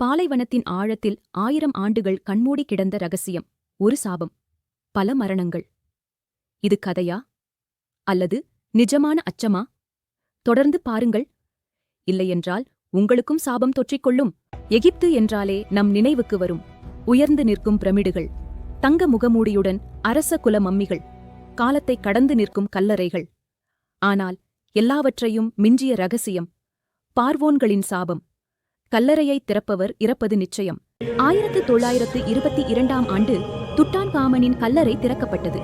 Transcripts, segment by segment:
பாலைவனத்தின் ஆழத்தில் ஆயிரம் ஆண்டுகள் கண்மூடி கிடந்த ரகசியம் ஒரு சாபம் பல மரணங்கள். இது கதையா? அல்லது நிஜமான அச்சமா? தொடர்ந்து பாருங்கள். இல்லையென்றால் உங்களுக்கும் சாபம் தொற்றிக்கொள்ளும். எகிப்து என்றாலே நம் நினைவுக்கு வரும். உயர்ந்து நிற்கும் பிரமிடுகள் தங்க முகமூடியுடன் அரச குல மம்மிகள் காலத்தை கடந்து நிற்கும் கல்லறைகள். ஆனால் எல்லாவற்றையும் மிஞ்சிய ரகசியம் பார்வோன்களின் சாபம். கல்லறையை திறப்பவர் இறப்பது நிச்சயம். ஆயிரத்து தொள்ளாயிரத்து இருபத்தி இரண்டாம் ஆண்டு துட்டான் காமனின் கல்லறை திறக்கப்பட்டது.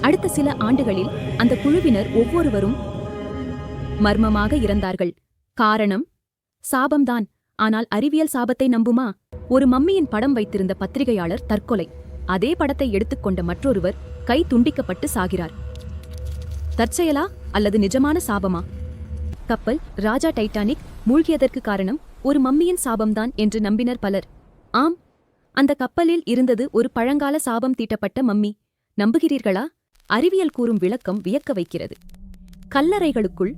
அடுத்த சில ஆண்டுகளில் அந்த குழுவினர் ஒவ்வொருவரும் மர்மமாக இறந்தார்கள். காரணம்? சாபம்தான். ஆனால் அறிவியல் சாபத்தை நம்புமா? ஒரு மம்மியின் படம் வைத்திருந்த பத்திரிகையாளர் தற்கொலை. அதே படத்தை எடுத்துக்கொண்ட மற்றொருவர் கை துண்டிக்கப்பட்டு சாகிறார். தற்செயலா அல்லது நிஜமான சாபமா? கப்பல் ராஜா டைட்டானிக் மூழ்கியதற்கு காரணம்? ஒரு மம்மியின் சாபம்தான் என்று நம்பினர் பலர். ஆம் அந்த கப்பலில் இருந்தது ஒரு பழங்கால சாபம் தீட்டப்பட்ட மம்மி. நம்புகிறீர்களா? அறிவியல் கூறும் விளக்கம் வியக்க வைக்கிறது. கல்லறைகளுக்குள்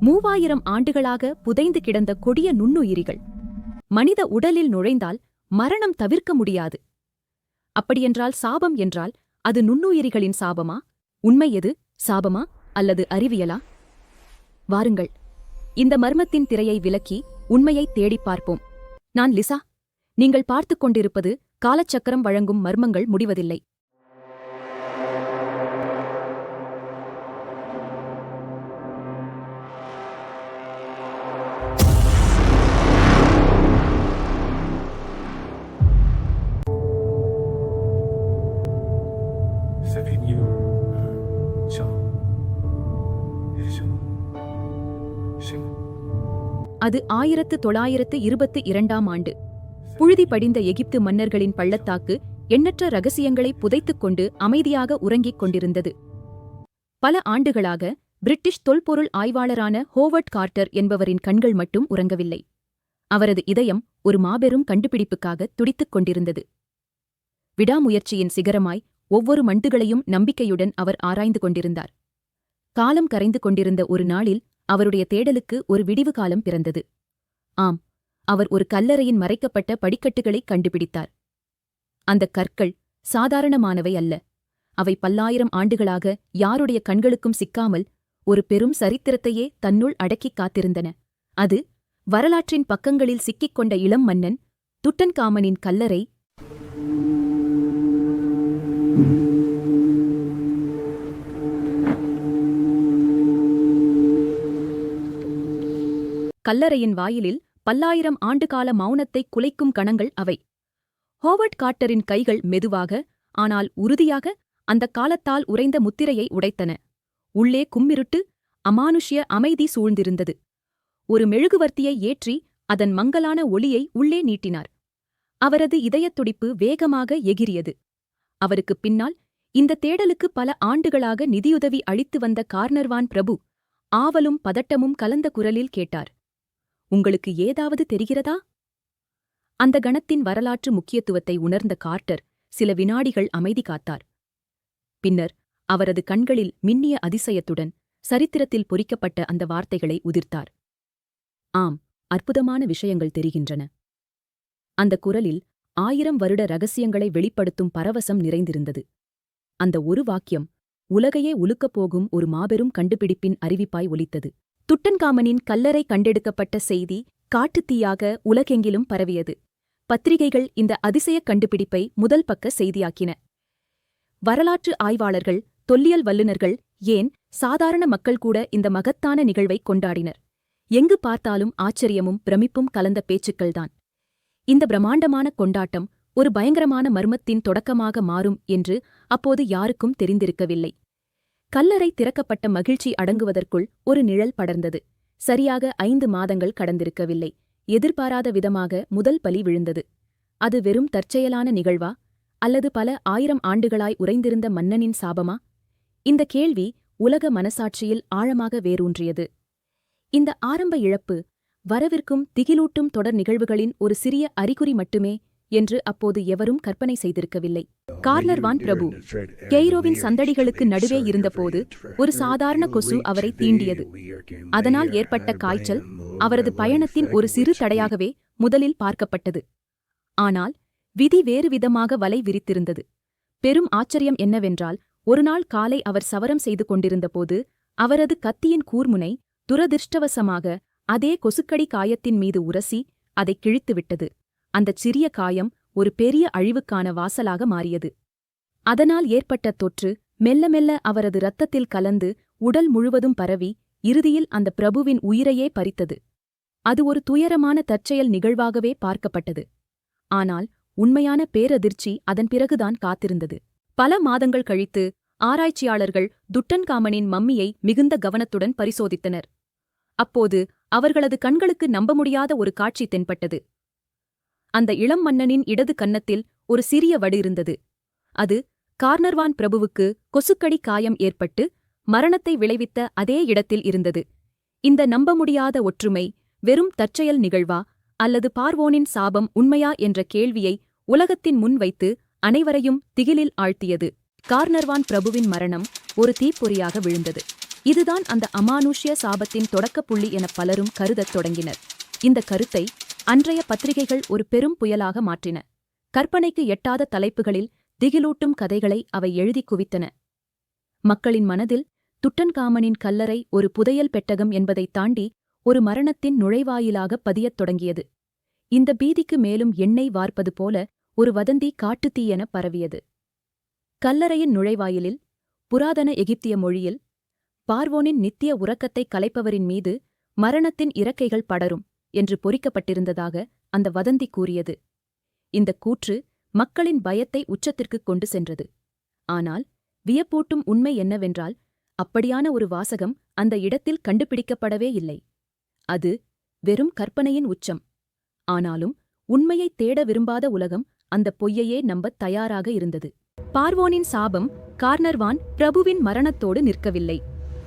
மூவாயிரம் ஆண்டுகளாக புதைந்து கிடந்த கொடிய நுண்ணுயிரிகள். மனித உடலில் நுழைந்தால் மரணம் தவிர்க்க முடியாது. அப்படியென்றால் சாபம் என்றால் அது நுண்ணுயிரிகளின் சாபமா? உண்மை எது? சாபமா அல்லது அறிவியலா? வாருங்கள் இந்த மர்மத்தின் திரையை விலக்கி உண்மையை தேடிப் பார்ப்போம். நான் லிசா. நீங்கள் பார்த்துக் கொண்டிருப்பது காலச்சக்கரம் வழங்கும் மர்மங்கள் முடிவதில்லை. அது ஆயிரத்து தொள்ளாயிரத்து இருபத்து இரண்டாம் ஆண்டு. புழுதி படிந்த எகிப்து மன்னர்களின் பள்ளத்தாக்கு எண்ணற்ற ரகசியங்களை புதைத்துக் கொண்டு அமைதியாக உறங்கிக் கொண்டிருந்தது. பல ஆண்டுகளாக பிரிட்டிஷ் தொல்பொருள் ஆய்வாளரான ஹோவர்ட் கார்ட்டர் என்பவரின் கண்கள் மட்டும் உறங்கவில்லை. அவரது இதயம் ஒரு மாபெரும் கண்டுபிடிப்புக்காக துடித்துக் கொண்டிருந்தது. விடாமுயற்சியின் சிகரமாய் ஒவ்வொரு மண்டுகளையும் நம்பிக்கையுடன் அவர் ஆராய்ந்து கொண்டிருந்தார். காலம் கரைந்து கொண்டிருந்த ஒரு நாளில் அவருடைய தேடலுக்கு ஒரு விடிவு காலம் பிறந்தது. ஆம் அவர் ஒரு கல்லறையின் மறைக்கப்பட்ட படிக்கட்டுகளைக் கண்டுபிடித்தார். அந்த கற்கள் சாதாரணமானவை அல்ல. அவை பல்லாயிரம் ஆண்டுகளாக யாருடைய கண்களுக்கும் சிக்காமல் ஒரு பெரும் சரித்திரத்தையே தன்னுள் அடக்கிக் காத்திருந்தன. அது வரலாற்றின் பக்கங்களில் சிக்கிக் கொண்ட இளம் மன்னன் துட்டன்காமனின் கல்லறை கல்லறையின் வாயிலில் பல்லாயிரம் ஆண்டுகால மௌனத்தை குலைக்கும் கணங்கள் அவை. ஹோவர்ட் காட்டரின் கைகள் மெதுவாக ஆனால் உறுதியாக அந்தக் காலத்தால் உறைந்த முத்திரையை உடைத்தன. உள்ளே கும்மிருட்டு அமானுஷ்ய அமைதி சூழ்ந்திருந்தது. ஒரு மெழுகுவர்த்தியை ஏற்றி அதன் மங்கலான ஒளியை உள்ளே நீட்டினார். அவரது இதயத் துடிப்பு வேகமாக எகிரியது அவருக்குப் பின்னால் இந்த தேடலுக்கு பல ஆண்டுகளாக நிதியுதவி அளித்து வந்த கார்னர்வான் பிரபு ஆவலும் பதட்டமும் கலந்த குரலில் கேட்டார். உங்களுக்கு ஏதாவது தெரிகிறதா? அந்த கணத்தின் வரலாற்று முக்கியத்துவத்தை உணர்ந்த கார்ட்டர் சில வினாடிகள் அமைதி காத்தார். பின்னர் அவரது கண்களில் மின்னிய அதிசயத்துடன் சரித்திரத்தில் பொறிக்கப்பட்ட அந்த வார்த்தைகளை உதிர்த்தார். ஆம் அற்புதமான விஷயங்கள் தெரிகின்றன. அந்த குரலில் ஆயிரம் வருட ரகசியங்களை வெளிப்படுத்தும் பரவசம் நிறைந்திருந்தது. அந்த ஒரு வாக்கியம் உலகையே உலுக்கப் போகும் ஒரு மாபெரும் கண்டுபிடிப்பின் அறிவிப்பாய் ஒலித்தது. துட்டன்காமனின் கல்லறை கண்டெடுக்கப்பட்ட செய்தி காட்டுத்தீயாக உலகெங்கிலும் பரவியது. பத்திரிகைகள் இந்த அதிசயக் கண்டுபிடிப்பை முதல் பக்க செய்தியாக்கின. வரலாற்று ஆய்வாளர்கள் தொல்லியல் வல்லுநர்கள் ஏன் சாதாரண மக்கள் கூட இந்த மகத்தான நிகழ்வை கொண்டாடினர்? எங்கு பார்த்தாலும் ஆச்சரியமும் பிரமிப்பும் கலந்த பேச்சுக்கள்தான். இந்த பிரம்மாண்டமான கொண்டாட்டம் ஒரு பயங்கரமான மர்மத்தின் தொடக்கமாக மாறும் என்று அப்போது யாருக்கும் தெரிந்திருக்கவில்லை. கல்லறை திறக்கப்பட்ட மகிழ்ச்சி அடங்குவதற்குள் ஒரு நிழல் படர்ந்தது. சரியாக ஐந்து மாதங்கள் கடந்திருக்கவில்லை. எதிர்பாராத விதமாக முதல் பலி விழுந்தது. அது வெறும் தற்செயலான நிகழ்வா? அல்லது பல ஆயிரம் ஆண்டுகளாய் உறைந்திருந்த மன்னனின் சாபமா? இந்த கேள்வி உலக மனசாட்சியில் ஆழமாக வேரூன்றியது. இந்த ஆரம்ப இழப்பு வரவிருக்கும் திகிலூட்டும் தொடர் நிகழ்வுகளின் ஒரு சிறிய அறிகுறி மட்டுமே என்று அப்போது எவரும் கற்பனை செய்திருக்கவில்லை. கார்லர் வான் பிரபு கெய்ரோவின் சந்தடிகளுக்கு நடுவே இருந்தபோது ஒரு சாதாரண கொசு அவரை தீண்டியது. அதனால் ஏற்பட்ட காய்ச்சல் அவரது பயணத்தின் ஒரு சிறு தடையாகவே முதலில் பார்க்கப்பட்டது. ஆனால் விதி வேறு விதமாக வலை விரித்திருந்தது. பெரும் ஆச்சரியம் என்னவென்றால் ஒருநாள் காலை அவர் சவரம் செய்து கொண்டிருந்தபோது அவரது கத்தியின் கூர்முனை துரதிர்ஷ்டவசமாக அதே கொசுக்கடி காயத்தின் மீது உரசி அதை கிழித்துவிட்டது. அந்தச் சிறிய காயம் ஒரு பெரிய அழிவுக்கான வாசலாக மாறியது. அதனால் ஏற்பட்ட தொற்று மெல்ல மெல்ல அவரது இரத்தத்தில் கலந்து உடல் முழுவதும் பரவி இறுதியில் அந்த பிரபுவின் உயிரையே பறித்தது. அது ஒரு துயரமான தற்செயல் நிகழ்வாகவே பார்க்கப்பட்டது. ஆனால் உண்மையான பேரதிர்ச்சி அதன் பிறகுதான் காத்திருந்தது. பல மாதங்கள் கழித்து ஆராய்ச்சியாளர்கள் துட்டன்காமனின் மம்மியை மிகுந்த கவனத்துடன் பரிசோதித்தனர். அப்போது அவர்களது கண்களுக்கு நம்ப முடியாத ஒரு காட்சி தென்பட்டது. அந்த இளம் மன்னனின் இடது கன்னத்தில் ஒரு சிறிய வடு இருந்தது. அது கார்னர்வான் பிரபுவுக்கு கொசுக்கடி காயம் ஏற்பட்டு மரணத்தை விளைவித்த அதே இடத்தில் இருந்தது. இந்த நம்ப முடியாத ஒற்றுமை வெறும் தற்செயல் நிகழ்வா அல்லது பார்வோனின் சாபம் உண்மையா என்ற கேள்வியை உலகத்தின் முன் வைத்து அனைவரையும் திகிலில் ஆழ்த்தியது. கார்னர்வான் பிரபுவின் மரணம் ஒரு தீப்பொறியாக விழுந்தது. இதுதான் அந்த அமானுஷ்ய சாபத்தின் தொடக்கப் புள்ளி என பலரும் கருதத் தொடங்கினர். இந்த கருத்தை அன்றைய பத்திரிகைகள் ஒரு பெரும் புயலாக மாற்றின. கற்பனைக்கு எட்டாத தலைப்புகளில் திகிலூட்டும் கதைகளை அவை எழுதி குவித்தன. மக்களின் மனதில் துட்டன்காமனின் கல்லறை ஒரு புதையல் பெட்டகம் என்பதைத் தாண்டி ஒரு மரணத்தின் நுழைவாயிலாக பதியத் தொடங்கியது. இந்த பீதிக்கு மேலும் எண்ணெய் வார்ப்பது போல ஒரு வதந்தி காட்டுத்தீயென பரவியது. கல்லறையின் நுழைவாயிலில் புராதன எகிப்திய மொழியில் பார்வோனின் நித்திய உறக்கத்தை கலைப்பவரின் மீது மரணத்தின் இறக்கைகள் படரும். என்று பொறிக்கப்பட்டிருந்ததாக அந்த வதந்தி கூறியது. இந்தக் கூற்று மக்களின் பயத்தை உச்சத்திற்குக் கொண்டு சென்றது. ஆனால் வியப்பூட்டும் உண்மை என்னவென்றால் அப்படியான ஒரு வாசகம் அந்த இடத்தில் கண்டுபிடிக்கப்படவே இல்லை. அது வெறும் கற்பனையின் உச்சம். ஆனாலும் உண்மையைத் தேட விரும்பாத உலகம் அந்த பொய்யையே நம்பத் தயாராக இருந்தது. பார்வோனின் சாபம் கார்னர்வான் பிரபுவின் மரணத்தோடு நிற்கவில்லை.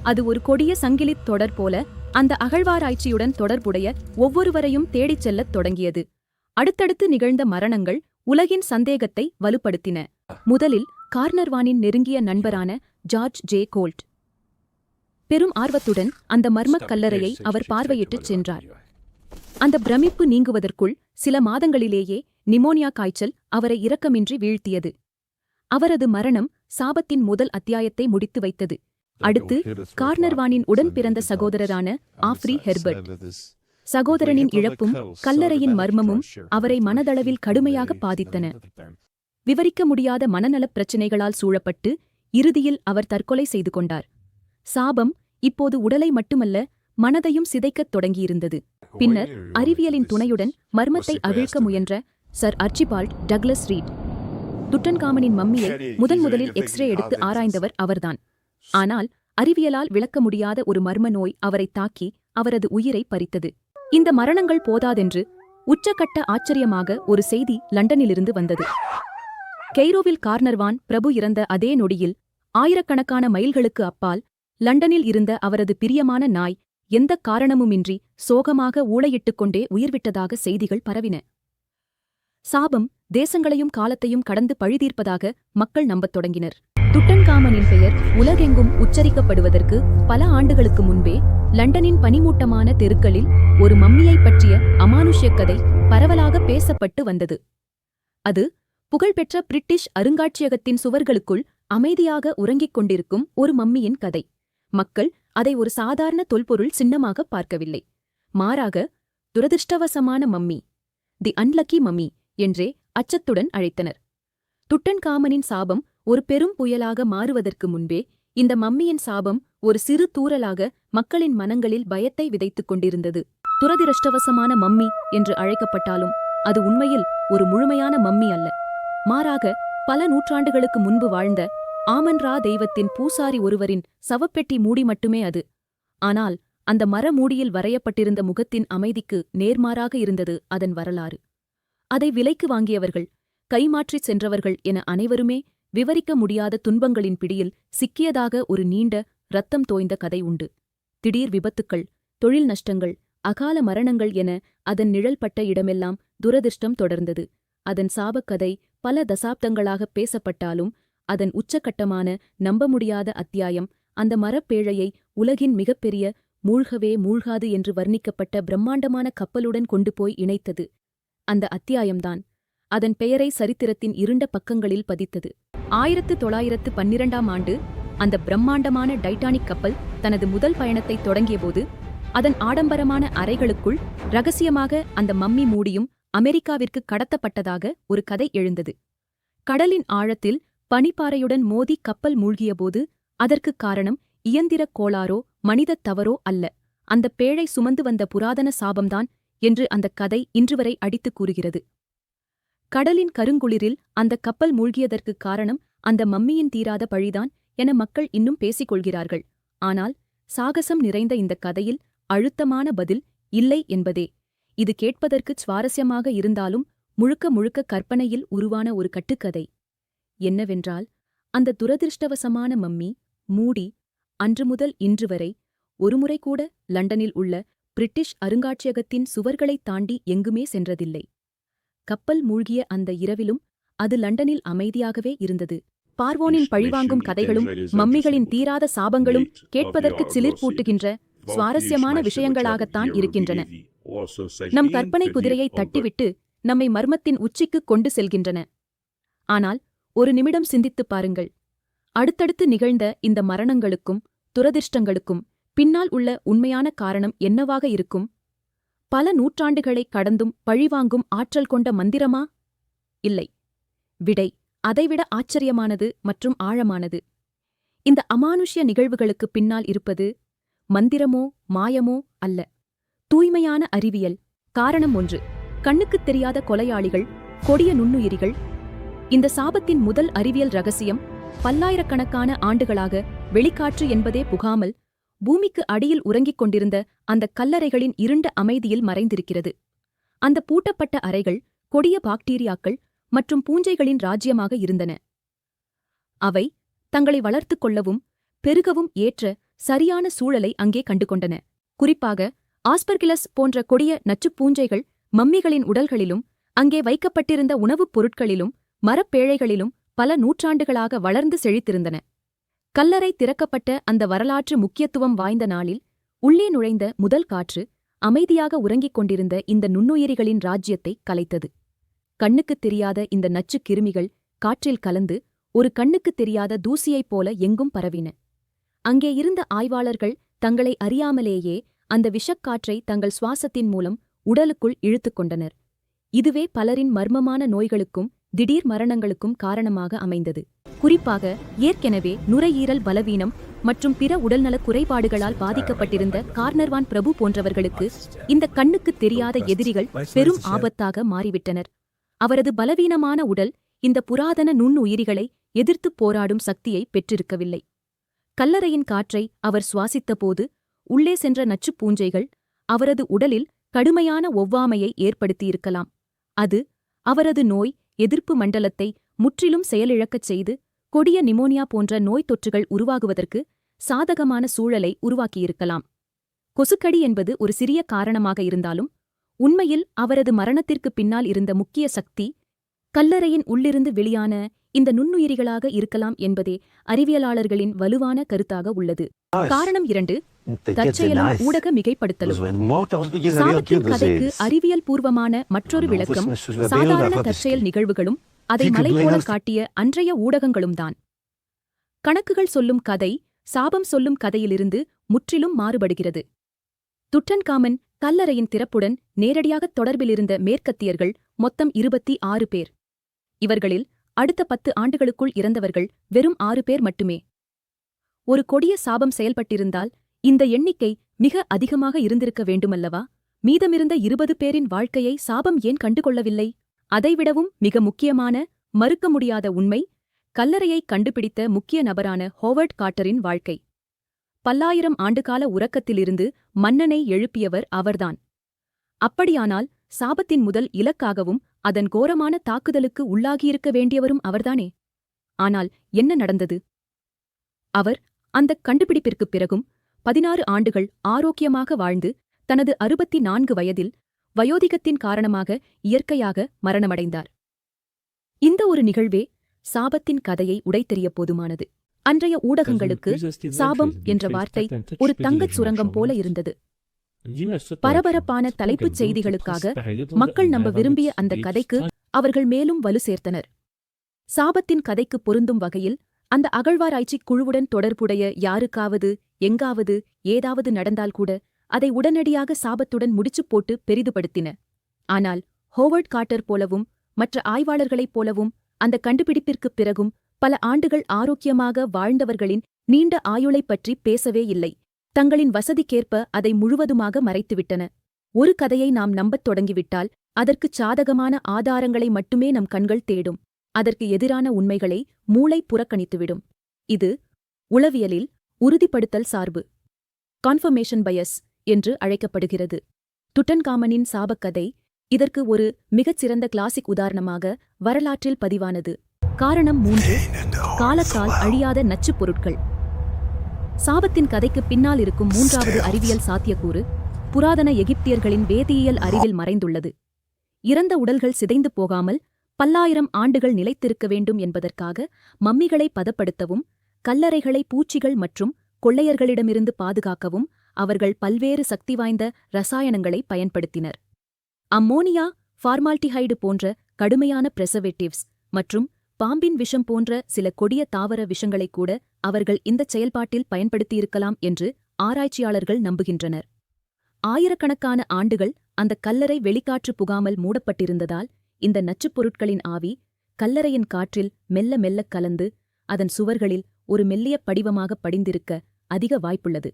அது ஒரு கொடிய சங்கிலித் தொடர் போல அந்த அகழ்வாராய்ச்சியுடன் தொடர்புடைய ஒவ்வொருவரையும் தேடிச் செல்லத் தொடங்கியது. அடுத்தடுத்து நிகழ்ந்த மரணங்கள் உலகின் சந்தேகத்தை வலுப்படுத்தின. முதலில் கார்னர்வானின் நெருங்கிய நண்பரான ஜார்ஜ் ஜே கோல்ட். பெரும் ஆர்வத்துடன் அந்த மர்மக் கல்லறையை அவர் பார்வையிட்டுச் சென்றார். அந்த பிரமிப்பு நீங்குவதற்குள் சில மாதங்களிலேயே நிமோனியா காய்ச்சல் அவரை இரக்கமின்றி வீழ்த்தியது. அவரது மரணம் சாபத்தின் முதல் அத்தியாயத்தை முடித்து வைத்தது. அடுத்து கார்னர்வானின் உடன் பிறந்த சகோதரரான ஆஃப்ரி ஹெர்பர்ட். சகோதரனின் இழப்பும் கல்லறையின் மர்மமும் அவரை மனதளவில் கடுமையாக பாதித்தன. விவரிக்க முடியாத மனநலப் பிரச்சினைகளால் சூழப்பட்டு இறுதியில் அவர் தற்கொலை செய்து கொண்டார். சாபம் இப்போது உடலை மட்டுமல்ல மனதையும் சிதைக்கத் தொடங்கியிருந்தது. பின்னர் அறிவியலின் துணையுடன் மர்மத்தை அவிழ்க்க முயன்ற சர் அர்ச்சிபால்ட் டக்ளஸ் ரீட். துட்டன்காமனின் மம்மியை முதன் முதலில் எக்ஸ்ரே எடுத்து ஆராய்ந்தவர் அவர்தான். ஆனால் அறிவியலால் விளக்க முடியாத ஒரு மர்ம நோய் அவரை தாக்கி அவரது உயிரை பறித்தது. இந்த மரணங்கள் போதாதென்று உச்சக்கட்ட ஆச்சரியமாக ஒரு செய்தி லண்டனிலிருந்து வந்தது. கெய்ரோவில் கார்னர்வான் பிரபு இறந்த அதே நொடியில் ஆயிரக்கணக்கான மைல்களுக்கு அப்பால் லண்டனில் இருந்த அவரது பிரியமான நாய் எந்தக் காரணமுமின்றி சோகமாக ஊளையிட்டுக் கொண்டே உயிர்விட்டதாக செய்திகள் பரவின. சாபம் தேசங்களையும் காலத்தையும் கடந்து பழிதீர்ப்பதாக மக்கள் நம்பத் தொடங்கினர். துட்டன்காமனின் பெயர் உலகெங்கும் உச்சரிக்கப்படுவதற்கு பல ஆண்டுகளுக்கு முன்பே லண்டனின் பனிமூட்டமான தெருக்களில் ஒரு மம்மியைப் பற்றிய அமானுஷ்யக் கதை பரவலாக பேசப்பட்டு வந்தது. அது புகழ்பெற்ற பிரிட்டிஷ் அருங்காட்சியகத்தின் சுவர்களுக்குள் அமைதியாக உறங்கிக் கொண்டிருக்கும் ஒரு மம்மியின் கதை. மக்கள் அதை ஒரு சாதாரண தொல்பொருள் சின்னமாக பார்க்கவில்லை. மாறாக துரதிர்ஷ்டவசமான மம்மி தி அன்லக்கி மம்மி என்றே அச்சத்துடன் அழைத்தனர். துட்டன்காமனின் சாபம் ஒரு பெரும் புயலாக மாறுவதற்கு முன்பே இந்த மம்மியின் சாபம் ஒரு சிறு தூறலாக மக்களின் மனங்களில் பயத்தை விதைத்துக் கொண்டிருந்தது. துரதிருஷ்டவசமான மம்மி என்று அழைக்கப்பட்டாலும் அது உண்மையில் ஒரு முழுமையான மம்மி அல்ல. மாறாக பல நூற்றாண்டுகளுக்கு முன்பு வாழ்ந்த ஆமன்ரா தெய்வத்தின் பூசாரி ஒருவரின் சவப்பெட்டி மூடி மட்டுமே அது. ஆனால் அந்த மர மூடியில் வரையப்பட்டிருந்த முகத்தின் அமைதிக்கு நேர்மாறாக இருந்தது அதன் வரலாறு. அதை விலைக்கு வாங்கியவர்கள் கைமாற்றிச் சென்றவர்கள் என அனைவருமே விவரிக்க முடியாத துன்பங்களின் பிடியில் சிக்கியதாக ஒரு நீண்ட ரத்தம் தோய்ந்த கதை உண்டு. திடீர் விபத்துக்கள் தொழில் நஷ்டங்கள் அகால மரணங்கள் என அதன் நிழல்பட்ட இடமெல்லாம் துரதிர்ஷ்டம் தொடர்ந்தது. அதன் சாபக்கதை பல தசாப்தங்களாகப் பேசப்பட்டாலும் அதன் உச்சக்கட்டமான நம்ப முடியாத அத்தியாயம் அந்த மரப்பேழையை உலகின் மிகப்பெரிய மூழ்கவே மூழ்காது என்று வர்ணிக்கப்பட்ட பிரம்மாண்டமான கப்பலுடன் கொண்டு போய் இணைத்தது. அந்த அத்தியாயம்தான். அதன் பெயரை சரித்திரத்தின் இருண்ட பக்கங்களில் பதித்தது. ஆயிரத்து தொள்ளாயிரத்து பன்னிரெண்டாம் ஆண்டு அந்த பிரம்மாண்டமான டைட்டானிக் கப்பல் தனது முதல் பயணத்தை தொடங்கியபோது அதன் ஆடம்பரமான அறைகளுக்குள் ரகசியமாக அந்த மம்மி மூடியும் அமெரிக்காவிற்கு கடத்தப்பட்டதாக ஒரு கதை எழுந்தது. கடலின் ஆழத்தில் பனிப்பாறையுடன் மோதி கப்பல் மூழ்கியபோது அதற்குக் காரணம் இயந்திரக் கோளாறோ மனிதத் தவறோ அல்ல. அந்த பேழை சுமந்து வந்த புராதன சாபம்தான் என்று அந்தக் கதை இன்றுவரை அடித்துக் கூறுகிறது. கடலின் கருங்குளிரில் அந்த கப்பல் மூழ்கியதற்குக் காரணம் அந்த மம்மியின் தீராத பழிதான் என மக்கள் இன்னும் பேசிக் கொள்கிறார்கள் ஆனால் சாகசம் நிறைந்த இந்த கதையில் அழுத்தமான பதில் இல்லை என்பதே. இது கேட்பதற்கு சுவாரஸ்யமாக இருந்தாலும் முழுக்க முழுக்க கற்பனையில் உருவான ஒரு கட்டுக்கதை. என்னவென்றால் அந்த துரதிருஷ்டவசமான மம்மி மூடி அன்று முதல் இன்று வரை ஒருமுறை கூட லண்டனில் உள்ள பிரிட்டிஷ் அருங்காட்சியகத்தின் சுவர்களைத் தாண்டி எங்குமே சென்றதில்லை. கப்பல் மூழ்கிய அந்த இரவிலும் அது லண்டனில் அமைதியாகவே இருந்தது. பார்வோனின் பழிவாங்கும் கதைகளும் மம்மிகளின் தீராத சாபங்களும் கேட்பதற்கு சிலிர்ப்பூட்டுகின்ற சுவாரஸ்யமான விஷயங்களாகத்தான் இருக்கின்றன. நம் கற்பனை குதிரையை தட்டிவிட்டு நம்மை மர்மத்தின் உச்சிக்கு கொண்டு செல்கின்றன. ஆனால் ஒரு நிமிடம் சிந்தித்துப் பாருங்கள். அடுத்தடுத்து நிகழ்ந்த இந்த மரணங்களுக்கும் துரதிர்ஷ்டங்களுக்கும் பின்னால் உள்ள உண்மையான காரணம் என்னவாக இருக்கும்? பல நூற்றாண்டுகளைக் கடந்தும் பழிவாங்கும் ஆற்றல் கொண்ட மந்திரமா? இல்லை. விடை அதைவிட ஆச்சரியமானது மற்றும் ஆழமானது. இந்த அமானுஷ்ய நிகழ்வுகளுக்குப் பின்னால் இருப்பது மந்திரமோ மாயமோ அல்ல. தூய்மையான அறிவியல். காரணம் ஒன்று கண்ணுக்குத் தெரியாத கொலையாளிகள் கொடிய நுண்ணுயிரிகள். இந்த சாபத்தின் முதல் அறிவியல் ரகசியம் பல்லாயிரக்கணக்கான ஆண்டுகளாக வெளிக்காற்று என்பதே புகாமல் பூமிக்கு அடியில் உறங்கிக் கொண்டிருந்த அந்த கல்லறைகளின் இருண்ட அமைதியில் மறைந்திருக்கிறது. அந்த பூட்டப்பட்ட அறைகள் கொடிய பாக்டீரியாக்கள் மற்றும் பூஞ்சைகளின் ராஜ்யமாக இருந்தன. அவை தங்களை வளர்த்துக் கொள்ளவும் பெருகவும் ஏற்ற சரியான சூழலை அங்கே கண்டுகொண்டன. குறிப்பாக ஆஸ்பர்கிலஸ் போன்ற கொடிய நச்சுப் பூஞ்சைகள் மம்மிகளின் உடல்களிலும் அங்கே வைக்கப்பட்டிருந்த உணவுப் பொருட்களிலும் மரப்பேழைகளிலும் பல நூற்றாண்டுகளாக வளர்ந்து செழித்திருந்தன. கல்லறை திறக்கப்பட்ட அந்த வரலாற்று முக்கியத்துவம் வாய்ந்த நாளில் உள்ளே நுழைந்த முதல் காற்று அமைதியாக உறங்கிக் கொண்டிருந்த இந்த நுண்ணுயிரிகளின் ராஜ்யத்தை கலைத்தது. கண்ணுக்குத் தெரியாத இந்த நச்சுக் கிருமிகள் காற்றில் கலந்து ஒரு கண்ணுக்குத் தெரியாத தூசியைப் போல எங்கும் பரவின. அங்கே இருந்த ஆய்வாளர்கள் தங்களை அறியாமலேயே அந்த விஷக்காற்றை தங்கள் சுவாசத்தின் மூலம் உடலுக்குள் இழுத்துக் கொண்டனர். இதுவே பலரின் மர்மமான நோய்களுக்கும் திடீர் மரணங்களுக்கும் காரணமாக அமைந்தது. குறிப்பாக ஏற்கெனவே நுரையீரல் பலவீனம் மற்றும் பிற உடல்நலக் குறைபாடுகளால் பாதிக்கப்பட்டிருந்த கார்னர்வான் பிரபு போன்றவர்களுக்கு இந்த கண்ணுக்குத் தெரியாத எதிரிகள் பெரும் ஆபத்தாக மாறிவிட்டனர். அவரது பலவீனமான உடல் இந்த புராதன நுண்ணுயிரிகளை எதிர்த்துப் போராடும் சக்தியை பெற்றிருக்கவில்லை. கல்லறையின் காற்றை அவர் சுவாசித்தபோது உள்ளே சென்ற நச்சுப் பூஞ்சைகள் அவரது உடலில் கடுமையான ஒவ்வாமையை ஏற்படுத்தியிருக்கலாம். அது அவரது நோய் எதிர்ப்பு மண்டலத்தை முற்றிலும் செயலிழக்கச் செய்து கொடிய நிமோனியா போன்ற நோய் தொற்றுகள் உருவாகுவதற்கு சாதகமான சூழலை உருவாக்கியிருக்கலாம். கொசுக்கடி என்பது ஒரு சிறிய காரணமாக இருந்தாலும் உண்மையில் அவரது மரணத்திற்குப் பின்னால் இருந்த முக்கிய சக்தி கல்லறையின் உள்ளிருந்து வெளியான இந்த நுண்ணுயிரிகளாக இருக்கலாம் என்பதே அறிவியலாளர்களின் வலுவான கருத்தாக உள்ளது. காரணம் இரண்டு தற்செயலும் ஊடக மிகைப்படுத்தலும். சாபத்தின் கதைக்கு அறிவியல் பூர்வமான மற்றொரு விளக்கம் சாதாரண தற்செயல் நிகழ்வுகளும் அதை மலைபோல காட்டிய அன்றைய ஊடகங்களும்தான் கணக்குகள் சொல்லும் கதை சாபம் சொல்லும் கதையிலிருந்து முற்றிலும் மாறுபடுகிறது. துட்டன்காமன் கல்லறையின் திறப்புடன் நேரடியாகத் தொடர்பிலிருந்த மேற்கத்தியர்கள் மொத்தம் இருபத்தி ஆறு பேர். இவர்களில் அடுத்த பத்து ஆண்டுகளுக்குள் இறந்தவர்கள் வெறும் ஆறு பேர் மட்டுமே. ஒரு கொடிய சாபம் செயல்பட்டிருந்தால் இந்த எண்ணிக்கை மிக அதிகமாக இருந்திருக்க வேண்டுமல்லவா? மீதமிருந்த இருபது பேரின் வாழ்க்கையை சாபம் ஏன் கண்டுகொள்ளவில்லை? அதைவிடவும் மிக முக்கியமான மறுக்க முடியாத உண்மை கல்லறையை கண்டுபிடித்த முக்கிய நபரான ஹோவர்ட் காட்டரின் வாழ்க்கை. பல்லாயிரம் ஆண்டுகால உறக்கத்திலிருந்து மன்னனை எழுப்பியவர் அவர்தான். அப்படியானால் சாபத்தின் முதல் இலக்காகவும் அதன் கோரமான தாக்குதலுக்கு உள்ளாகியிருக்க வேண்டியவரும் அவர்தானே? ஆனால் என்ன நடந்தது? அவர் அந்தக் கண்டுபிடிப்பிற்குப் பிறகும் பதினாறு ஆண்டுகள் ஆரோக்கியமாக வாழ்ந்து தனது அறுபத்தி நான்கு வயதில் வயோதிகத்தின் காரணமாக இயற்கையாக மரணமடைந்தார். இந்த ஒரு நிகழ்வே சாபத்தின் கதையை உடைத்தெறிய போதுமானது. அன்றைய ஊடகங்களுக்கு சாபம் என்ற வார்த்தை ஒரு தங்கச் சுரங்கம் போல இருந்தது. பரபரப்பான தலைப்புச் செய்திகளுக்காக மக்கள் நம்ப விரும்பிய அந்த கதைக்கு அவர்கள் மேலும் வலு சேர்த்தனர். சாபத்தின் கதைக்கு பொருந்தும் வகையில் அந்த அகழ்வாராய்ச்சி குழுவுடன் தொடர்புடைய யாருக்காவது எங்காவது ஏதாவது நடந்தால் கூட அதை உடனடியாக சாபத்துடன் முடிச்சுப் போட்டு பெரிதுபடுத்தின. ஆனால் ஹோவர்ட் கார்ட்டர் போலவும் மற்ற ஆய்வாளர்களைப் போலவும் அந்த கண்டுபிடிப்பிற்குப் பிறகும் பல ஆண்டுகள் ஆரோக்கியமாக வாழ்ந்தவர்களின் நீண்ட ஆயுளைப் பற்றி பேசவே இல்லை. தங்களின் வசதிக்கேற்ப அதை முழுவதுமாக மறைத்துவிட்டன. ஒரு கதையை நாம் நம்பத் தொடங்கிவிட்டால் அதற்குச் சாதகமான ஆதாரங்களை மட்டுமே நம் கண்கள் தேடும். அதற்கு எதிரான உண்மைகளை மூளை புறக்கணித்துவிடும். இது உளவியலில் உறுதிப்படுத்தல் சார்பு. கான்ஃபர்மேஷன் பயஸ் என்று அழைக்கப்படுகிறது. துட்டன்காமனின் சாபக்கதை இதற்கு ஒரு மிகச்சிறந்த கிளாசிக் உதாரணமாக வரலாற்றில் பதிவானது. காரணம் மூன்று. காலத்தால் அழியாத நச்சுப் பொருட்கள். சாபத்தின் கதைக்கு பின்னால் இருக்கும் மூன்றாவது அறிவியல் சாத்தியக்கூறு புராதன எகிப்தியர்களின் வேதியியல் அறிவில் மறைந்துள்ளது. இறந்த உடல்கள் சிதைந்து போகாமல் பல்லாயிரம் ஆண்டுகள் நிலைத்திருக்க வேண்டும் என்பதற்காக மம்மிகளை பதப்படுத்தவும் கல்லறைகளை பூச்சிகள் மற்றும் கொள்ளையர்களிடமிருந்து பாதுகாக்கவும் அவர்கள் பல்வேறு சக்தி வாய்ந்த ரசாயனங்களை பயன்படுத்தினர். அம்மோனியா ஃபார்மால்டிஹைடு போன்ற கடுமையான பிரசர்வேட்டிவ்ஸ் மற்றும் பாம்பின் விஷம் போன்ற சில கொடிய தாவர விஷங்களைக் கூட அவர்கள் இந்தச் செயல்பாட்டில் பயன்படுத்தியிருக்கலாம் என்று ஆராய்ச்சியாளர்கள் நம்புகின்றனர். ஆயிரக்கணக்கான ஆண்டுகள் அந்த கல்லறை வெளிக்காற்று புகாமல் மூடப்பட்டிருந்ததால் இந்த நச்சுப் பொருட்களின் ஆவி கல்லறையின் காற்றில் மெல்ல மெல்லக் கலந்து அதன் சுவர்களில் ஒரு மெல்லிய படிவமாக படிந்திருக்க அதிக வாய்ப்புள்ளது.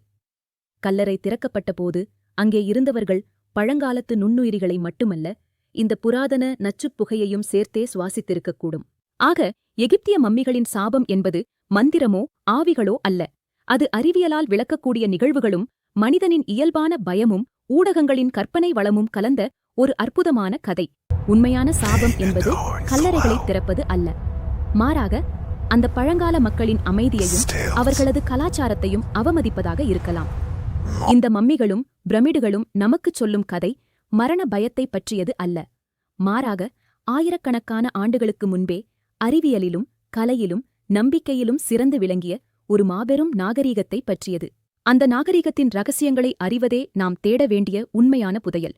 கல்லறை திறக்கப்பட்டபோது அங்கே இருந்தவர்கள் பழங்காலத்து நுண்ணுயிரிகளை மட்டுமல்ல இந்த புராதன நச்சுப் புகையையும் சேர்த்தே சுவாசித்திருக்கக்கூடும். ஆக எகிப்திய மம்மிகளின் சாபம் என்பது மந்திரமோ ஆவிகளோ அல்ல. அது அறிவியலால் விளக்கக்கூடிய நிகழ்வுகளும் மனிதனின் இயல்பான பயமும் ஊடகங்களின் கற்பனை வளமும் கலந்த ஒரு அற்புதமான கதை. உண்மையான சாபம் என்பது கல்லறைகளை திறப்பது அல்ல. மாறாக அந்த பழங்கால மக்களின் அமைதியையும் அவர்களது கலாச்சாரத்தையும் அவமதிப்பதாக இருக்கலாம். இந்த மம்மிகளும் பிரமிடுகளும் நமக்குச் சொல்லும் கதை மரண பயத்தை பற்றியது அல்ல. மாறாக ஆயிரக்கணக்கான ஆண்டுகளுக்கு முன்பே அறிவியலிலும் கலையிலும் நம்பிக்கையிலும் சிறந்து விளங்கிய ஒரு மாபெரும் நாகரீகத்தை பற்றியது. அந்த நாகரீகத்தின் ரகசியங்களை அறிவதே நாம் தேட வேண்டிய உண்மையான புதையல்.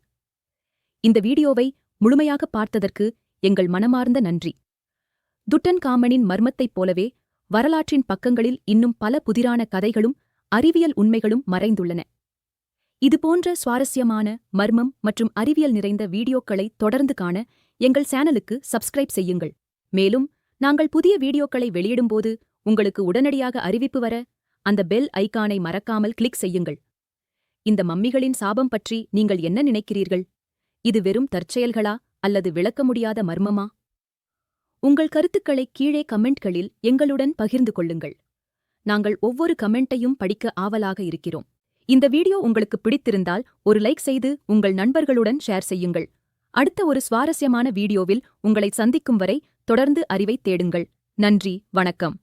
இந்த வீடியோவை முழுமையாக பார்த்ததற்கு எங்கள் மனமார்ந்த நன்றி. துட்டன் காமனின் மர்மத்தைப் போலவே வரலாற்றின் பக்கங்களில் இன்னும் பல புதிரான கதைகளும் அறிவியல் உண்மைகளும் மறைந்துள்ளன. இதுபோன்ற சுவாரஸ்யமான மர்மம் மற்றும் அறிவியல் நிறைந்த வீடியோக்களை தொடர்ந்து காண எங்கள் சேனலுக்கு சப்ஸ்கிரைப் செய்யுங்கள். மேலும் நாங்கள் புதிய வீடியோக்களை வெளியிடும்போது உங்களுக்கு உடனடியாக அறிவிப்பு வர அந்த பெல் ஐக்கானை மறக்காமல் கிளிக் செய்யுங்கள். இந்த மம்மிகளின் சாபம் பற்றி நீங்கள் என்ன நினைக்கிறீர்கள்? இது வெறும் தற்செயல்களா அல்லது விளக்க முடியாத மர்மமா? உங்கள் கருத்துக்களை கீழே கமெண்ட்களில் எங்களுடன் பகிர்ந்து கொள்ளுங்கள். நாங்கள் ஒவ்வொரு கமெண்ட்டையும் படிக்க ஆவலாக இருக்கிறோம். இந்த வீடியோ உங்களுக்கு பிடித்திருந்தால் ஒரு லைக் செய்து உங்கள் நண்பர்களுடன் ஷேர் செய்யுங்கள். அடுத்த ஒரு சுவாரஸ்யமான வீடியோவில் உங்களை சந்திக்கும் வரை தொடர்ந்து அறிவைத் தேடுங்கள். நன்றி வணக்கம்.